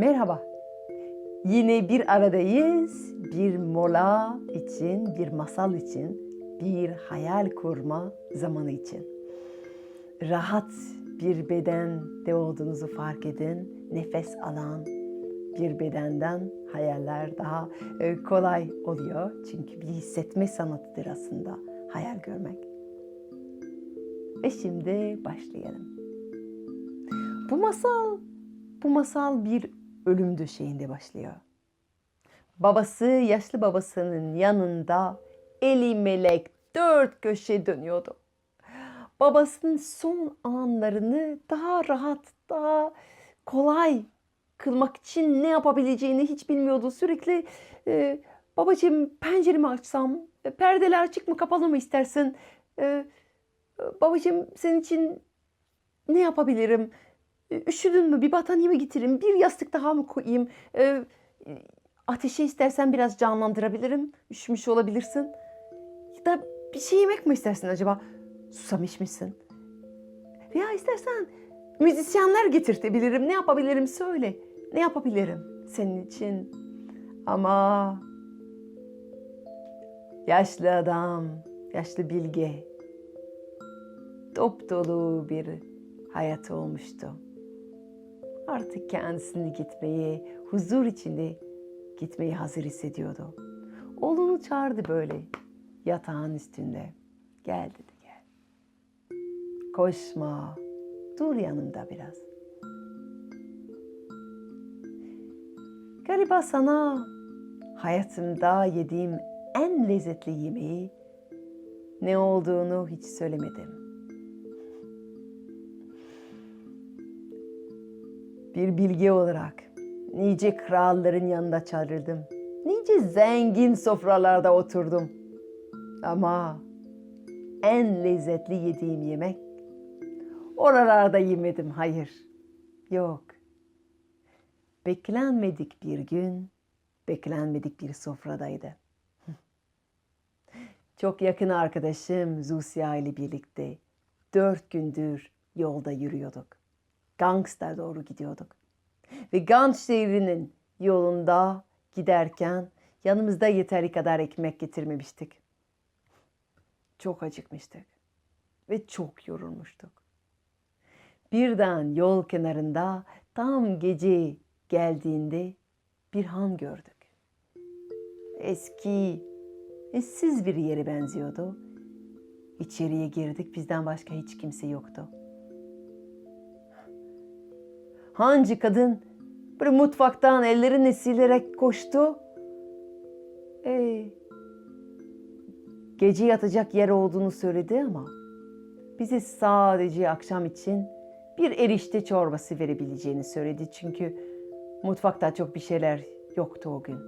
Merhaba. Yine bir aradayız. Bir mola için, bir masal için, bir hayal kurma zamanı için. Rahat bir bedende olduğunuzu fark edin. Nefes alan bir bedenden hayaller daha e, kolay oluyor. Çünkü bir hissetme sanatıdır aslında hayal görmek. Ve şimdi başlayalım. Bu masal, bu masal bir ölüm döşeğinde başlıyor. Babası, yaşlı babasının yanında eli melek dört köşe dönüyordu. Babasının son anlarını daha rahat, daha kolay kılmak için ne yapabileceğini hiç bilmiyordu. Sürekli e, babacığım penceremi açsam, e, perdeler açık mı kapalı mı istersin? E, babacığım senin için ne yapabilirim? E, Üşüdün mü? Bir battaniye mi getireyim? Bir yastık daha mı koyayım? E, ateşi istersen biraz canlandırabilirim. Üşümüş olabilirsin. Ya da bir şey yemek mi istersin acaba? Susamış mısın? Veya istersen müzisyenler getirtebilirim. Ne yapabilirim söyle. Ne yapabilirim senin için? Ama yaşlı adam, yaşlı bilge dop dolu bir hayatı olmuştu. Artık kendisini gitmeyi, huzur içinde gitmeyi hazır hissediyordu. Oğlunu çağırdı böyle yatağın üstünde. Gel dedi gel. Koşma, dur yanımda biraz. Galiba sana hayatımda yediğim en lezzetli yemeği ne olduğunu hiç söylemedim. Bir bilgi olarak nice kralların yanında çağrıldım. Nice zengin sofralarda oturdum. Ama en lezzetli yediğim yemek oralarda yemedim, hayır. Yok. Beklenmedik bir gün, beklenmedik bir sofradaydı. Çok yakın arkadaşım Zusya ile birlikte dört gündür yolda yürüyorduk. Gangsta doğru gidiyorduk. Ve Gans şehrinin yolunda giderken yanımızda yeteri kadar ekmek getirmemiştik. Çok acıkmıştık ve çok yorulmuştuk. Birden yol kenarında tam gece geldiğinde bir han gördük. Eski, ıssız bir yere benziyordu. İçeriye girdik, bizden başka hiç kimse yoktu. Hancı kadın böyle mutfaktan ellerini silerek koştu. Ee, gece yatacak yer olduğunu söyledi ama bize sadece akşam için bir erişte çorbası verebileceğini söyledi. Çünkü mutfakta çok bir şeyler yoktu o gün.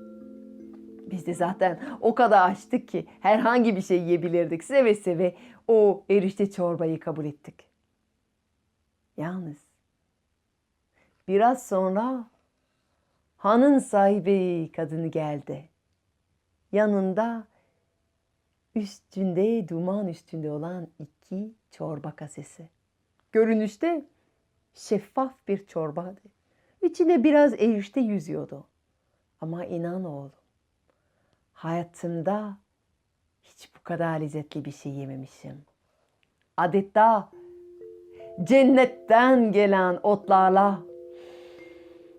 Biz de zaten o kadar açtık ki herhangi bir şey yiyebilirdik. Seve seve o erişte çorbayı kabul ettik. Yalnız biraz sonra hanın sahibi kadını geldi. Yanında üstünde duman üstünde olan iki çorba kasesi. Görünüşte şeffaf bir çorbaydı. İçinde biraz erişte yüzüyordu. Ama inan oğlum, hayatımda hiç bu kadar lezzetli bir şey yememişim. Adeta cennetten gelen otlarla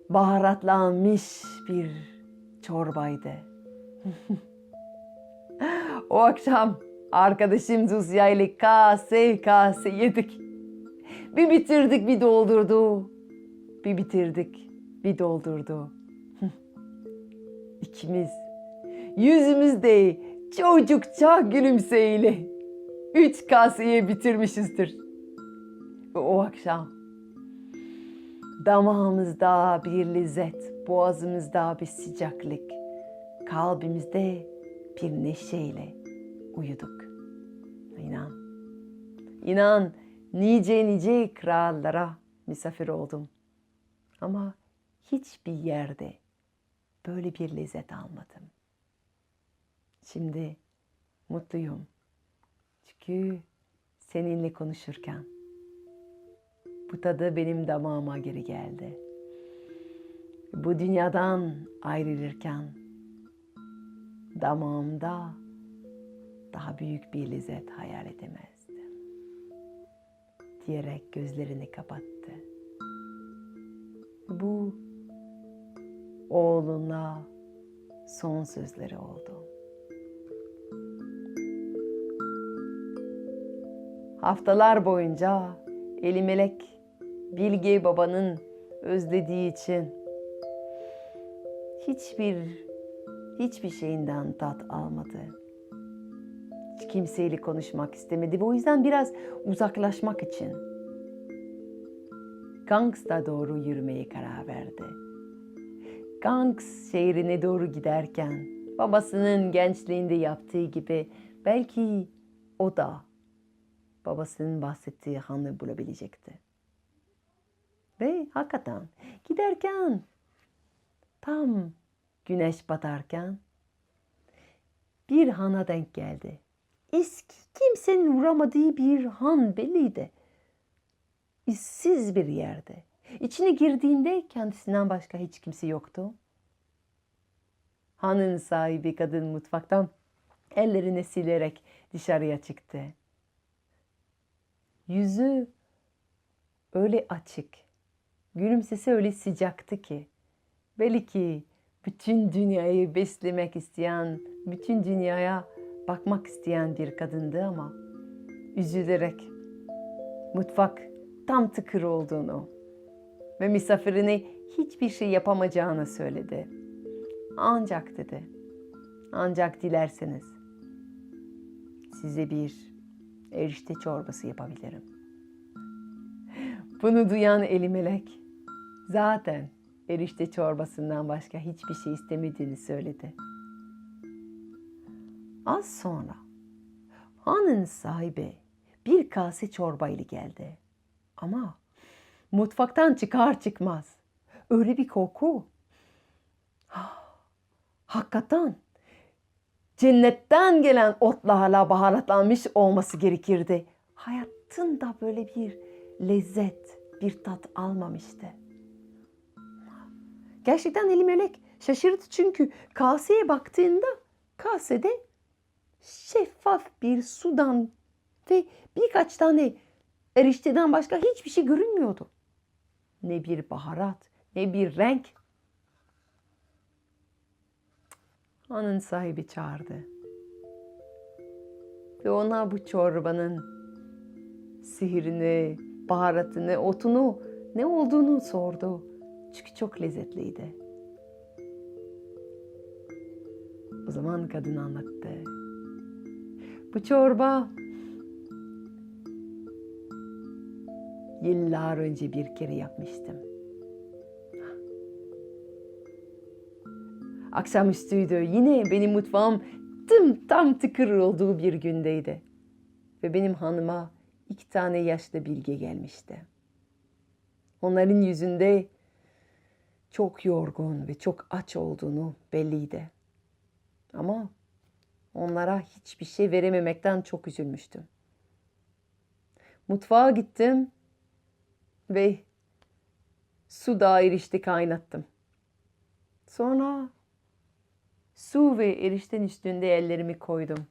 baharatlanmış bir çorbaydı. o akşam arkadaşım Zuzya ile kase kase yedik. Bir bitirdik bir doldurdu. Bir bitirdik bir doldurdu. İkimiz yüzümüzde çocukça gülümseyle üç kaseyi bitirmişizdir. Ve o akşam damağımızda bir lezzet, boğazımızda bir sıcaklık, kalbimizde bir neşeyle uyuduk. İnan, inan nice nice krallara misafir oldum. Ama hiçbir yerde böyle bir lezzet almadım. Şimdi mutluyum. Çünkü seninle konuşurken bu tadı benim damağıma geri geldi. bu dünyadan ayrılırken damağımda daha büyük bir lezzet hayal edemezdim. Diyerek gözlerini kapattı. Bu oğluna son sözleri oldu. Haftalar boyunca Eli Melek Bilge babanın özlediği için hiçbir hiçbir şeyinden tat almadı. Hiç kimseyle konuşmak istemedi. O yüzden biraz uzaklaşmak için Gangs'ta doğru yürümeye karar verdi. Gangs şehrine doğru giderken babasının gençliğinde yaptığı gibi belki o da babasının bahsettiği hanı bulabilecekti. Ve hakikaten giderken tam güneş batarken bir hana denk geldi. Eski kimsenin uğramadığı bir han belliydi. İşsiz bir yerde. İçine girdiğinde kendisinden başka hiç kimse yoktu. Hanın sahibi kadın mutfaktan ellerini silerek dışarıya çıktı. Yüzü öyle açık, gülümsesi öyle sıcaktı ki belki bütün dünyayı beslemek isteyen, bütün dünyaya bakmak isteyen bir kadındı ama üzülerek mutfak tam tıkır olduğunu ve misafirine hiçbir şey yapamayacağını söyledi. Ancak dedi, ancak dilerseniz size bir erişte çorbası yapabilirim. Bunu duyan Eli Melek zaten erişte çorbasından başka hiçbir şey istemediğini söyledi. Az sonra hanın sahibi bir kase çorba ile geldi. Ama mutfaktan çıkar çıkmaz öyle bir koku. Ah, Hakikaten cennetten gelen otlarla baharatlanmış olması gerekirdi. Hayatında böyle bir lezzet, bir tat almamıştı. Gerçekten Eli Melek şaşırdı çünkü kaseye baktığında kasede şeffaf bir sudan ve birkaç tane erişteden başka hiçbir şey görünmüyordu. Ne bir baharat, ne bir renk. Hanın sahibi çağırdı. Ve ona bu çorbanın sihirini, baharatını, otunu ne olduğunu sordu. Çünkü çok lezzetliydi. O zaman kadın anlattı. Bu çorba yıllar önce bir kere yapmıştım. Akşamüstüydü. Yine benim mutfağım tım tam tıkır olduğu bir gündeydi. Ve benim hanıma iki tane yaşlı bilge gelmişti. Onların yüzünde çok yorgun ve çok aç olduğunu belliydi. Ama onlara hiçbir şey verememekten çok üzülmüştüm. Mutfağa gittim ve su da erişte kaynattım. Sonra su ve erişten üstünde ellerimi koydum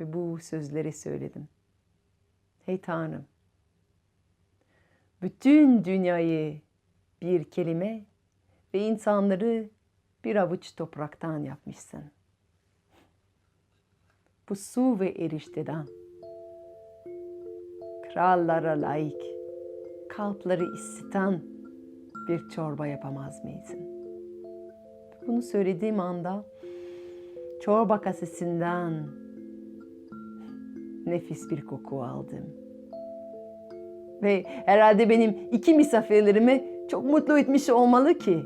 ve bu sözleri söyledim. Hey Tanrım, bütün dünyayı bir kelime ve insanları bir avuç topraktan yapmışsın. Bu su ve erişteden krallara layık, kalpleri ısıtan bir çorba yapamaz mıydın? Bunu söylediğim anda çorba kasesinden nefis bir koku aldım. Ve herhalde benim iki misafirlerimi çok mutlu etmiş olmalı ki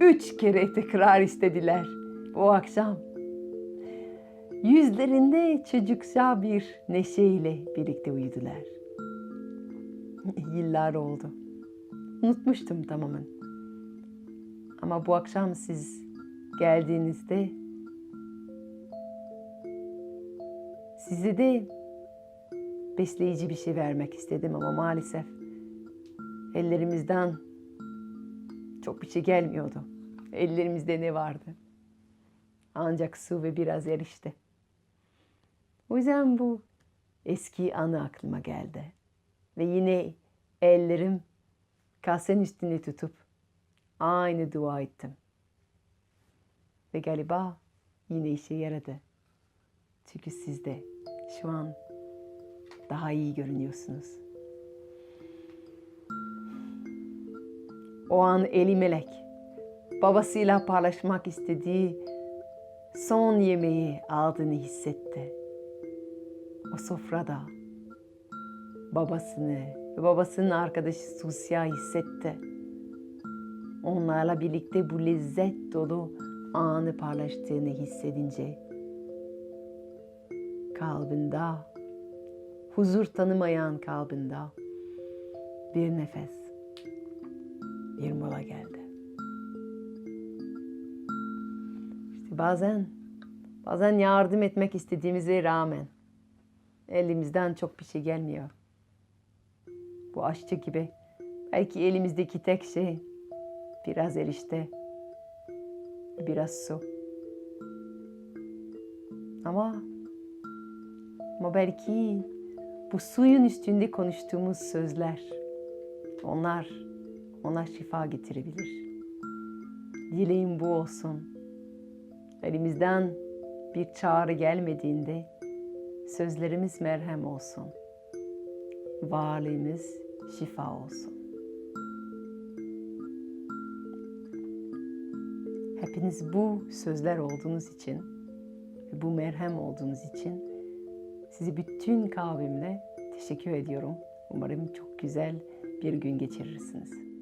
üç kere tekrar istediler o akşam. Yüzlerinde çocukça bir neşeyle birlikte uyudular. Yıllar oldu. Unutmuştum tamamen. Ama bu akşam siz geldiğinizde size de besleyici bir şey vermek istedim ama maalesef ellerimizden çok bir şey gelmiyordu. Ellerimizde ne vardı? Ancak su ve biraz erişte. O yüzden bu eski anı aklıma geldi. Ve yine ellerim kasenin üstünde tutup aynı dua ettim. Ve galiba yine işe yaradı. Çünkü siz de şu an daha iyi görünüyorsunuz. O an Eli Melek babasıyla paylaşmak istediği son yemeği aldığını hissetti. O sofrada babasını ve babasının arkadaşı Susya hissetti. Onlarla birlikte bu lezzet dolu anı paylaştığını hissedince kalbinde, huzur tanımayan kalbinde bir nefes, bir mola geldi. İşte bazen, bazen yardım etmek istediğimize rağmen elimizden çok bir şey gelmiyor. Bu aşçı gibi belki elimizdeki tek şey biraz erişte, biraz su. Ama ama belki bu suyun üstünde konuştuğumuz sözler onlar ona şifa getirebilir. Dileğim bu olsun. Elimizden bir çağrı gelmediğinde sözlerimiz merhem olsun. Varlığımız şifa olsun. Hepiniz bu sözler olduğunuz için ve bu merhem olduğunuz için sizi bütün kalbimle teşekkür ediyorum. Umarım çok güzel bir gün geçirirsiniz.